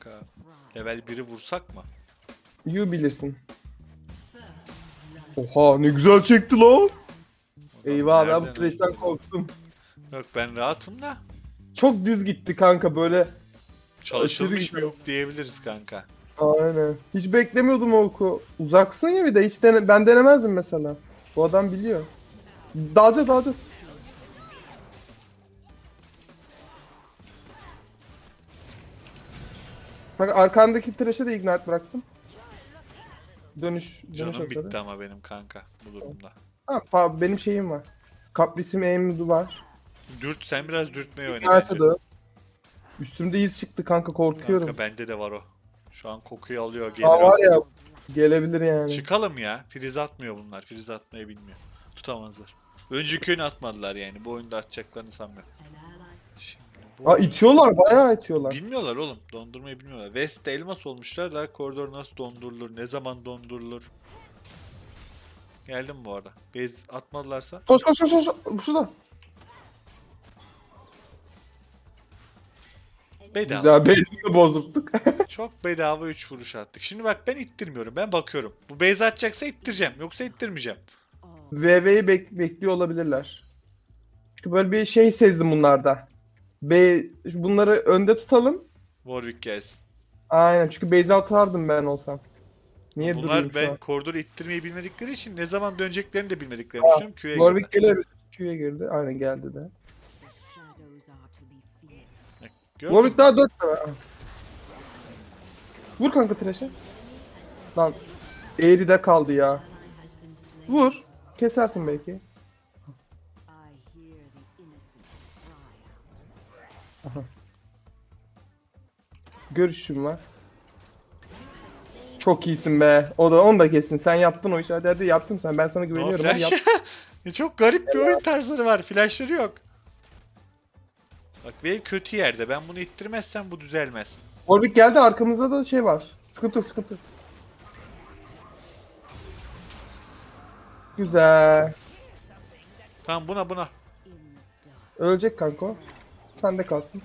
kanka. Level 1'i vursak mı? You bilirsin. Oha ne güzel çekti lan. Eyvah ben bu Nereden trash'ten korktum. Yok ben rahatım da. Çok düz gitti kanka böyle. Çalışılmış mı yok diyebiliriz kanka. Aynen. Hiç beklemiyordum o oku. Uzaksın ya bir de hiç dene ben denemezdim mesela. Bu adam biliyor. Dalacağız dalacağız. Bak arkandaki trash'e de ignite bıraktım. Dönüş, dönüş Canım hasarı. bitti ama benim kanka bu durumda. Ha, pa- benim şeyim var. Kaprisim aim'u var. Dürt sen biraz dürtmeyi oyna Ignite'ı bence. da. Üstümde iz çıktı kanka korkuyorum. Kanka bende de var o. Şu an kokuyu alıyor Aa, gelir. var ya gelebilir yani. Çıkalım ya. Friz atmıyor bunlar. Friz atmayı bilmiyor. Tutamazlar. Önceki oyunu atmadılar yani. Bu oyunda atacaklarını sanmıyorum. Şimdi Aa itiyorlar bayağı itiyorlar. Bilmiyorlar oğlum. Dondurmayı bilmiyorlar. West'te elmas olmuşlar da koridor nasıl dondurulur, ne zaman dondurulur. Geldim bu arada. Bez atmadılarsa. Koş koş koş koş. Şurada. Bedava. Güzel base'i de bozdurttuk. Çok bedava 3 vuruş attık. Şimdi bak ben ittirmiyorum. Ben bakıyorum. Bu base atacaksa ittireceğim. Yoksa ittirmeyeceğim. VV'yi bek- bekliyor olabilirler. Çünkü böyle bir şey sezdim bunlarda. B bunları önde tutalım. Warwick gelsin. Aynen çünkü base atardım ben olsam. Niye Bunlar ben koridoru ittirmeyi bilmedikleri için ne zaman döneceklerini de bilmediklerini düşünüyorum. Q'ya Warwick gelebilir. Q'ya girdi. Aynen geldi de. be. Gördün Warwick daha 4 tane. Vur kanka trash'e. Lan eğride kaldı ya. Vur. Kesersin belki. Görüşüm var. Çok iyisin be. O da onu da kessin. Sen yaptın o işi. Hadi hadi yaptın sen. Ben sana güveniyorum. Hadi flash. yap. Çok garip bir oyun tarzları var. Flashları yok. Bak ve kötü yerde. Ben bunu ittirmezsem bu düzelmez. Warwick geldi arkamızda da şey var. Sıkıntı yok sıkıntı yok. Güzel. Tamam buna buna. Ölecek kanka o. Sende kalsın.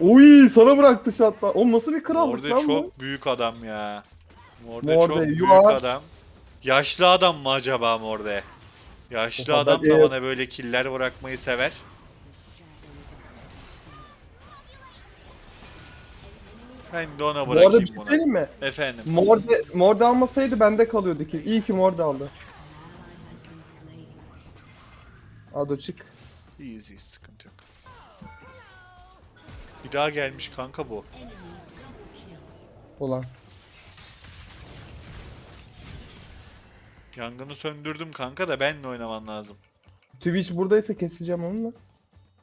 Oy sana bıraktı şatla. O nasıl bir krallık Morde lan bu? çok büyük adam ya. Morde, Morde, çok büyük are- adam. Yaşlı adam mı acaba Morde? Yaşlı adam da bana böyle killer bırakmayı sever. Ben de ona bırakayım şey bunu. söyleyeyim mi? Efendim. Morde, Morde almasaydı bende kalıyordu ki. İyi ki Morde aldı. Ado çık. Easy sıkıntı yok. Bir daha gelmiş kanka bu. Ulan. Yangını söndürdüm kanka da benle oynaman lazım. Twitch buradaysa keseceğim onu da.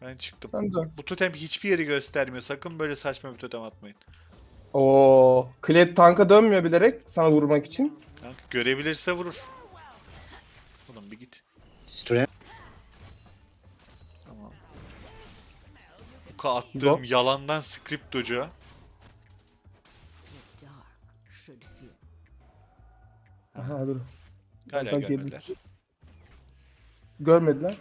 Ben çıktım. Sen dön. Bu totem hiçbir yeri göstermiyor. Sakın böyle saçma bir totem atmayın. Oo, Kled tanka dönmüyor bilerek sana vurmak için. Kanka görebilirse vurur. Oğlum bir git. Strength. Bu ka- attığım Go. yalandan fear. Aha dur. Hala Kanka görmediler. Görmediler.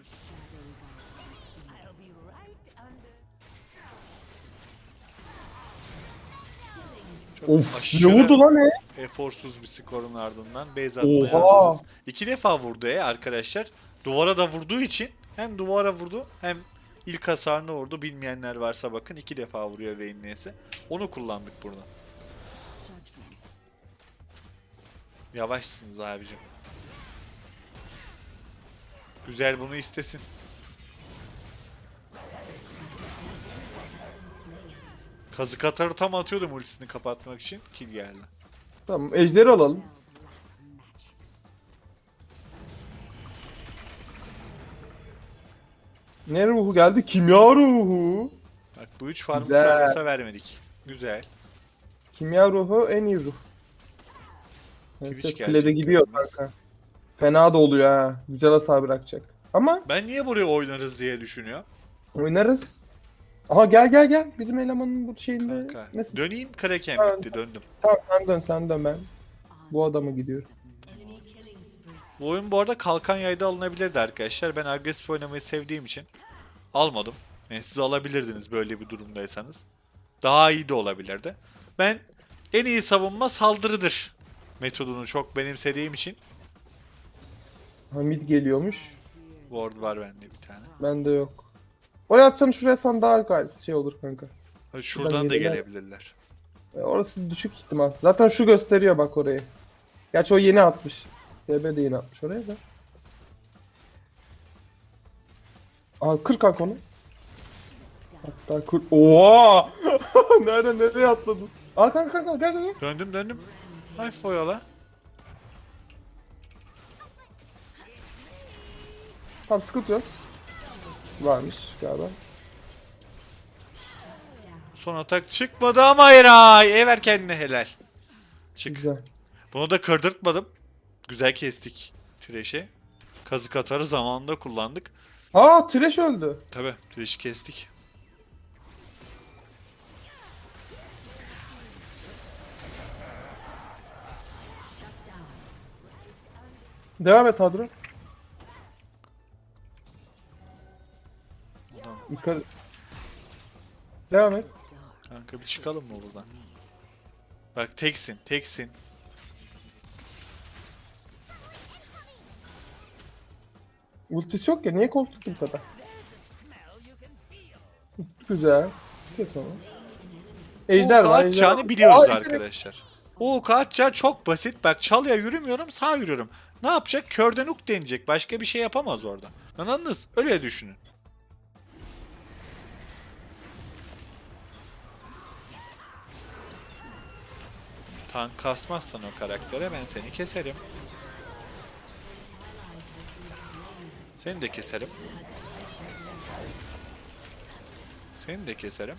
Çok Of ne vurdu lan ne? Eforsuz bir skorun ardından Oha. hazırız. İki defa vurdu ya arkadaşlar. Duvara da vurduğu için hem duvara vurdu hem ilk hasarını vurdu. Bilmeyenler varsa bakın iki defa vuruyor Vayne neyse. Onu kullandık burada. Yavaşsınız abicim. Güzel bunu istesin. Kazık atarı tam atıyordum ultisini kapatmak için. Kill geldi. Tamam ejderi alalım. Ne ruhu geldi? Kimya ruhu. Bak bu üç farmı Güzel. vermedik. Güzel. Kimya ruhu en iyi ruh. Evet, Twitch evet, gelecek Klede gidiyor görünmez. kanka. Fena da oluyor ha. Güzel hasar bırakacak. Ama Ben niye buraya oynarız diye düşünüyor. oynarız. Aha gel gel gel. Bizim elemanın bu şeyinde. Kanka. Nasıl? Döneyim Kraken bitti döndüm. Tamam sen dön sen dön ben. Bu adama gidiyorum. Bu oyun bu arada kalkan yayda alınabilirdi arkadaşlar. Ben agresif oynamayı sevdiğim için almadım. Yani siz alabilirdiniz böyle bir durumdaysanız. Daha iyi de olabilirdi. Ben en iyi savunma saldırıdır metodunu çok benimsediğim için Hamid geliyormuş. ward var bende bir tane. Bende yok. Oraya atsan şuraya san daha gayet şey olur kanka. Şuradan da gelirler. gelebilirler. E, orası düşük ihtimal. Zaten şu gösteriyor bak orayı. Gerçi o yeni atmış. TB de yeni atmış oraya da. Aa kır kanka onu. Hatta kır. Oha! Nereden nereye atladın? Aa kanka kanka gel gel gel. Döndüm döndüm. Hafif oyala. Tamam sıkıntı yok. Varmış galiba. Son atak çıkmadı ama Eray. Ever kendine helal. Çık. Güzel. Bunu da kırdırtmadım. Güzel kestik Thresh'i. Kazık atarı zamanında kullandık. Aa Trash öldü. Tabi Thresh'i kestik. Devam et Hadro. Ulan Yukarı. Devam et. Kanka bir çıkalım mı buradan? Bak teksin, teksin. Ultisi yok ya niye korktun bu kadar? Güzel. Kes onu. Ejder var. var. biliyoruz Aa, arkadaşlar. O kağıt çağı çok basit. Bak çalıya yürümüyorum, sağ yürüyorum. Ne yapacak? Körden uk deneyecek. Başka bir şey yapamaz orada. Anladınız? Öyle düşünün. Tank kasmazsan o karaktere ben seni keserim. Seni de keserim. Seni de keserim.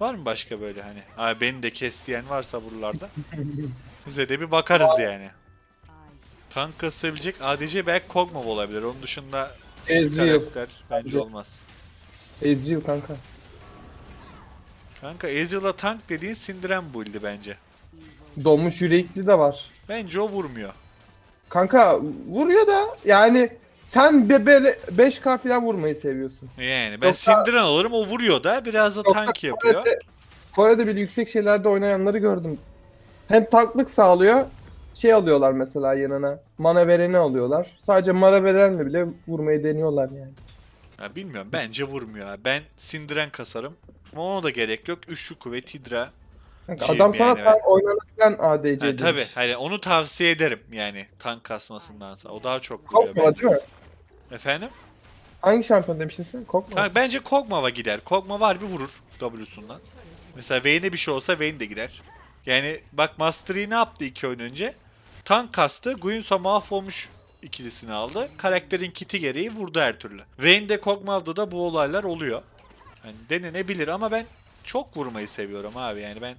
Var mı başka böyle hani? Abi beni de kes diyen varsa buralarda. Bize de bir bakarız yani. Tank kasabilecek ADC belki Kog'Maw olabilir. Onun dışında Ezreal. karakter bence Ezreal. olmaz. Ezreal kanka. Kanka Ezreal'a tank dediğin sindiren build'i bence. Donmuş yürekli de var. Bence o vurmuyor. Kanka vuruyor da yani sen be, böyle 5k falan vurmayı seviyorsun. Yani ben Yoksa- sindiren olurum o vuruyor da biraz da Yoksa tank yapıyor. Kore'de, Kore'de bile yüksek şeylerde oynayanları gördüm. Hem tanklık sağlıyor. Şey alıyorlar mesela yanına. Mana vereni alıyorlar. Sadece mana verenle bile vurmayı deniyorlar yani. Ya bilmiyorum bence vurmuyor. abi. Ben sindiren kasarım. Ama ona da gerek yok. Üçlü kuvvet Hydra. Kanka Şey adam sana yani, tank oynanırken ADC Ha, demiş. tabii. Hani onu tavsiye ederim yani tank kasmasındansa. O daha çok vuruyor Kokma bence. değil mi? Efendim? Hangi şampiyon demiştin sen? Kokma. Kanka bence Kog'Maw'a gider. Kog'Maw var bir vurur W'sundan. Mesela Vayne'e bir şey olsa Vayne de gider. Yani bak Master Yi ne yaptı iki oyun önce? Tank kastı, Guinsoo mahvolmuş ikilisini aldı. Karakterin kiti gereği vurdu her türlü. Vayne'de Kog'Maw'da da bu olaylar oluyor. Yani denenebilir ama ben çok vurmayı seviyorum abi yani ben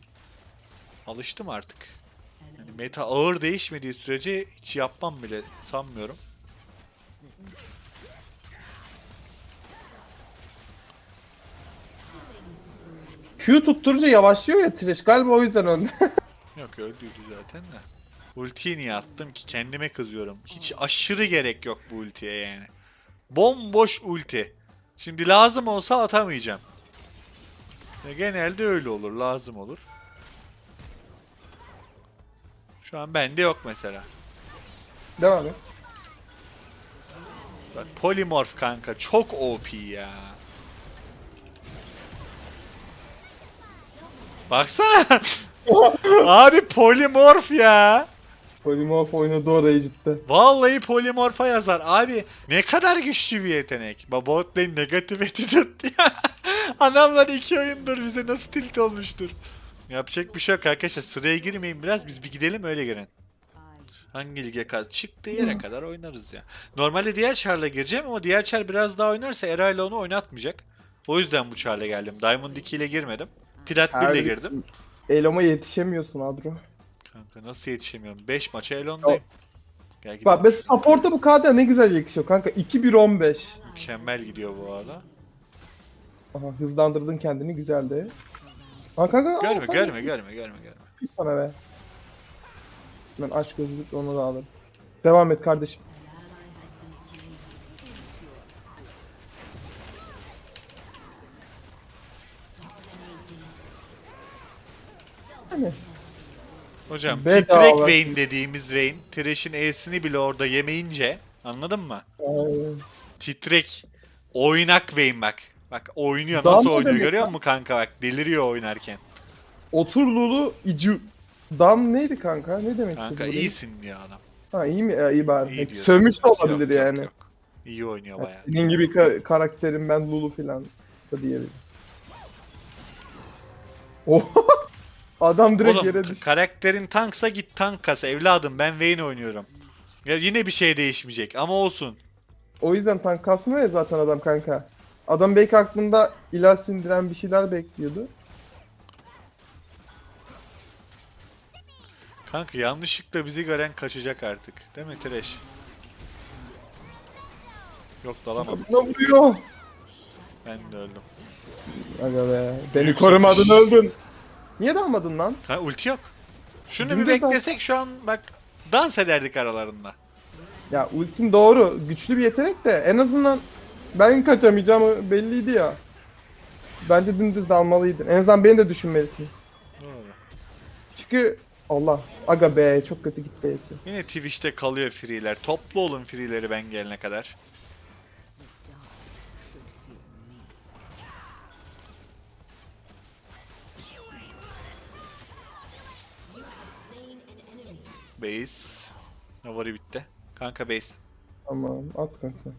alıştım artık. Yani meta ağır değişmediği sürece hiç yapmam bile sanmıyorum. Q tutturunca yavaşlıyor ya Thresh. Galiba o yüzden önde. Yok öldüydü zaten de. Ultiyi niye attım ki kendime kızıyorum. Hiç aşırı gerek yok bu ultiye yani. Bomboş ulti. Şimdi lazım olsa atamayacağım. Ya genelde öyle olur lazım olur. Şu an bende yok mesela. Devam et. Bak polimorf kanka çok OP ya. Baksana. Abi polimorf ya. Polymorph oynadı orayı cidden. Vallahi polimorfa yazar. Abi ne kadar güçlü bir yetenek. Ba- Bot lane negatif attitude ya. Adamlar iki oyundur bize nasıl tilt olmuştur. Yapacak bir şey yok arkadaşlar. Sıraya girmeyin biraz. Biz bir gidelim öyle girin. Hangi lige kadar? Çıktığı yere kadar oynarız ya. Normalde diğer çarla gireceğim ama diğer çar biraz daha oynarsa Eray'la onu oynatmayacak. O yüzden bu çarla geldim. Diamond 2 ile girmedim. Plat 1 ile girdim. Eloma yetişemiyorsun Adro. Kanka nasıl yetişemiyorum? 5 maça Elon'dayım. Gel gidelim. Bak mesela support'a bu KD ne güzel yakışıyor kanka. 2-1-15. Mükemmel gidiyor bu arada. Aha hızlandırdın kendini güzeldi. Ha kanka Görme sen- görme görme görme görme. Bir sana be. Ben aç gözlükle onu da alırım. Devam et kardeşim. Yani. Hocam Bedava titrek. Vayne dediğimiz Vayne Thresh'in E'sini bile orada yemeyince anladın mı? Aynen. Titrek oynak Vayne bak. Bak oynuyor Daha nasıl ne oynuyor demek görüyor lan? musun kanka bak deliriyor oynarken. Oturlulu icu. Dam neydi kanka? Ne demek Kanka istedi iyisin ya adam. Ha iyi mi? Ya, iyi bari. İyi diyorsun. Sövmüş de olabilir Yok, yok, yani. yok. İyi oynuyor bayağı. Senin gibi ka- karakterim ben Lulu filan da diyebilirim. Oh. Adam direkt Oğlum yere t- düştü. karakterin tanksa git tank kas evladım ben Vayne oynuyorum. Ya yine bir şey değişmeyecek ama olsun. O yüzden tank kasmıyor ya zaten adam kanka. Adam belki aklında ilaç sindiren bir şeyler bekliyordu. Kanka yanlışlıkla bizi gören kaçacak artık. Değil mi Thresh? Yok dalamadım. Ne vuruyor? Ben de öldüm. Aga be. Beni Büyük korumadın satış. öldün. Niye dalmadın lan? Ha ulti yok. Şunu bir Dümdüz beklesek şu an bak dans ederdik aralarında. Ya ultin doğru. Güçlü bir yetenek de en azından ben kaçamayacağım belliydi ya. Bence dümdüz dalmalıydın. En azından beni de düşünmelisin. Doğru. Çünkü Allah. Aga be çok kötü gitti E'si. Yine Twitch'te kalıyor free'ler. Toplu olun free'leri ben gelene kadar. Base. Navari bitti. Kanka base. Tamam at kanka.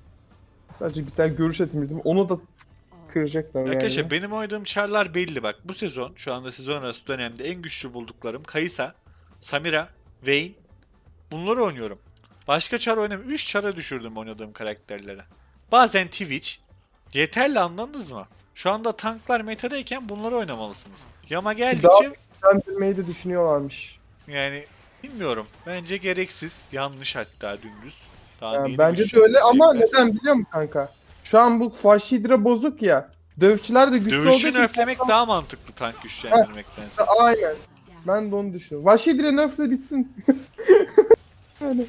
Sadece bir tane görüş etmiştim. Onu da kıracaklar yani. Arkadaşlar benim oynadığım çarlar belli bak. Bu sezon şu anda sezon arası dönemde en güçlü bulduklarım Kaysa, Samira, Vayne. Bunları oynuyorum. Başka çar oynamıyorum. 3 çara düşürdüm oynadığım karakterlere. Bazen Twitch. Yeterli anladınız mı? Şu anda tanklar metadayken bunları oynamalısınız. Yama geldikçe Güçlendirmeyi de düşünüyorlarmış. yani bilmiyorum. Bence gereksiz. Yanlış hatta dümdüz. Daha Yani yeni bence de öyle ama düşünecekler. neden biliyor musun kanka? Şu an bu Fashidra bozuk ya. Dövüşçüler de güçlü olduğu Dövüşü için... nerflemek daha mantıklı tank güçlendirmektense. Aynen. Ben de onu düşünüyorum. Vashidra nerfle bitsin. yani.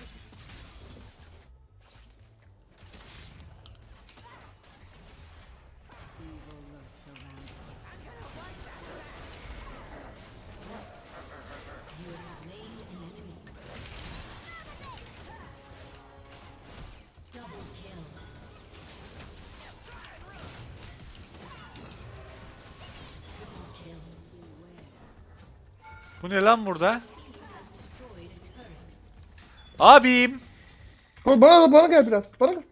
Bu ne lan burada? Abim. Ama Bana da bana gel biraz. Bana gel.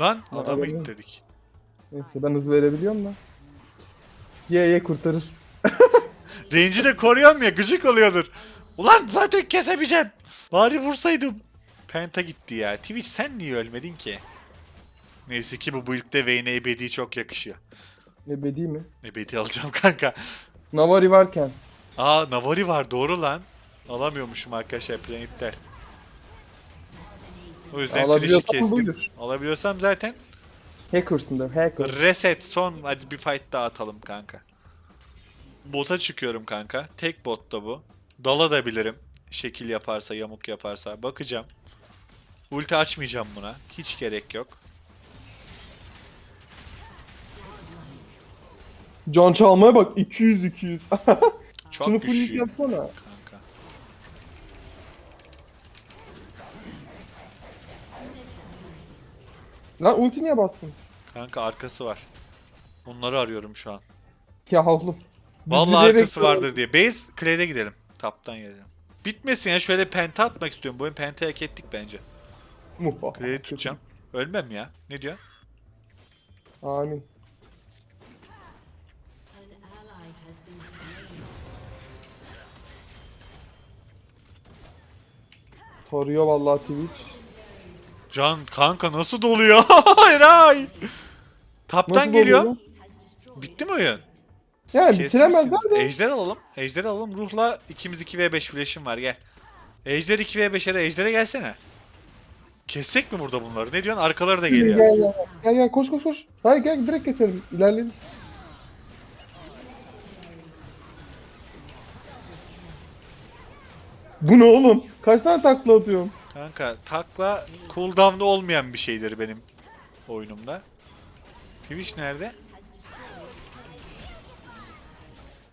Lan adamı adamı- ittirdik. Neyse ben hız verebiliyorum da. Ye ye kurtarır. Range'i de koruyorum ya gıcık oluyordur. Ulan zaten kesemeyeceğim. Bari vursaydım. Penta gitti ya. Twitch sen niye ölmedin ki? Neyse ki bu build'de Vayne ebedi çok yakışıyor. Ne be değil mi? Ebedi alacağım kanka. Navari varken. Aa Navari var doğru lan. Alamıyormuşum arkadaşlar plan iptal. O yüzden Alabiliyorsam kestim. buyur. Alabiliyorsam zaten Hackers'ın da hacker. reset son hadi bir fight daha atalım kanka. Bota çıkıyorum kanka. Tek botta bu. Dala da bilirim. Şekil yaparsa, yamuk yaparsa. Bakacağım. Ulti açmayacağım buna. Hiç gerek yok. Can çalmaya bak 200 200. Çok Şunu full güçlüyüm yapsana. kanka. Lan ulti niye bastın? Kanka arkası var. Onları arıyorum şu an. Ya oğlum. Vallahi Bitirerek arkası vardır diye. Base Clade'e gidelim. Taptan gelelim. Bitmesin ya şöyle penta atmak istiyorum. Bu oyun penta hak ettik bence. Muh. Clade'i tutacağım. Ölmem ya. Ne diyor? Amin. Toruyor vallahi Twitch. Can kanka nasıl doluyor? hayır hayır. Taptan Nasıl geliyor. oluyor? Has destroyed Bitti mi oyun? Yani bitiremezler de. Ejder alalım. Ejder alalım. Ruhla ikimiz 2v5 flash'im var gel. Ejder 2v5'e de Ejder'e gelsene. Kessek mi burada bunları? Ne diyorsun? Arkaları da Gel geliyor. gel gel. Gel gel koş koş koş. Hayır gel direkt keselim. İlerleyelim. Bu ne oğlum? Kaç tane takla atıyorum? Kanka takla cooldown'da olmayan bir şeydir benim oyunumda. Twitch nerede?